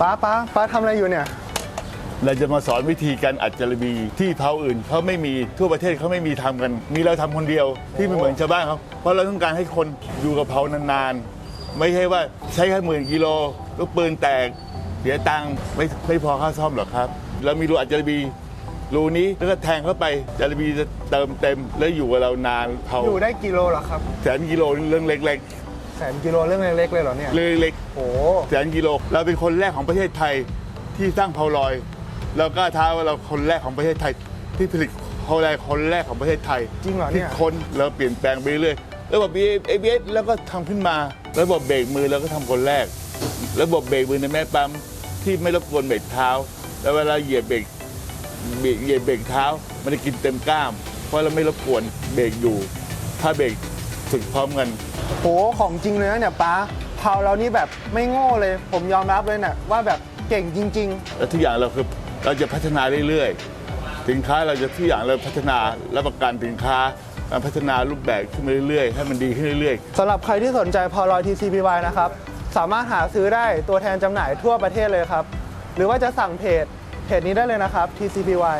ป้าป้าป้าทำอะไรอยู่เนี่ย เราจะมาสอนวิธีการอัดจาระบีที่เผาอื่นเขาไม่มีทั่วประเทศเขาไม่มีทำกัน มีเราทำคนเดียวที่ไม่เหมือนชาวบ้านเขาเพราะเราต้องการให้คนอยู่กับเผานานๆ ไม่ใช่ว่าใช้แค่หมื่นกิโลลูกปืนแตกเสียตังค์ไม่ไม่พอค่าซ่อมหรอกครับ เรามีรูอัดจาระบีรูนี้แล้วก็แทงเข้าไปจาระบีจะเติมเต็มแล้วอยู่กับเรานานเผาอยู่ได้กิโลเหรอครับ แสนกิโลนี่เรื่องเล็ก แสนกิโลเรื่องเล็กๆเลยเหรอเนี่ยๆเรื่องเล็กโอ้แสนกิโล เราเป็นคนแรกของประเทศไทยที่สร้างเผาลอย เรากล้าท้าว่าเราคนแรกของประเทศไทย ที่ผลิตเผาลอยคนแรกของประเทศไทยจริงเหรอที่เนี่ย คนเราเปลี่ยนแปลงไปเรื่อยระบบ ABS แล้วก็ทำขึ้นมาระบบเบรกมือเราก็ทำคนแรก ระบบเบรกมือในแม่ปั๊มที่ไม่รบกวนเบรกเท้า แล้วเวลาเหยียบเบรก เบรกเหยียบเบรกเท้า มันจะกินเต็มกล้าม เพราะเราไม่รบกวนเบรกอยู่ ถ้าเบรก ฝึกพร้อมกัน โหของจริงเลยนะเนี่ยป้าเผาเรานี่แบบไม่โง่เลย ผมยอมรับเลยเนี่ยว่าแบบเก่งจริง แล้วทุกอย่างเราคือเราจะพัฒนาเรื่อยๆ สินค้าเราจะทุกอย่างเราพัฒนารับประกันสินค้าการพัฒนารูปแบบขึ้นมาเรื่อยๆ ให้มันดีขึ้นเรื่อยๆๆสำหรับใครที่สนใจพอลอย TCPY นะครับ สามารถหาซื้อได้ตัวแทนจำหน่ายทั่วประเทศเลยครับ หรือว่าจะสั่งเพจเพจนี้ได้เลยนะครับ TCPY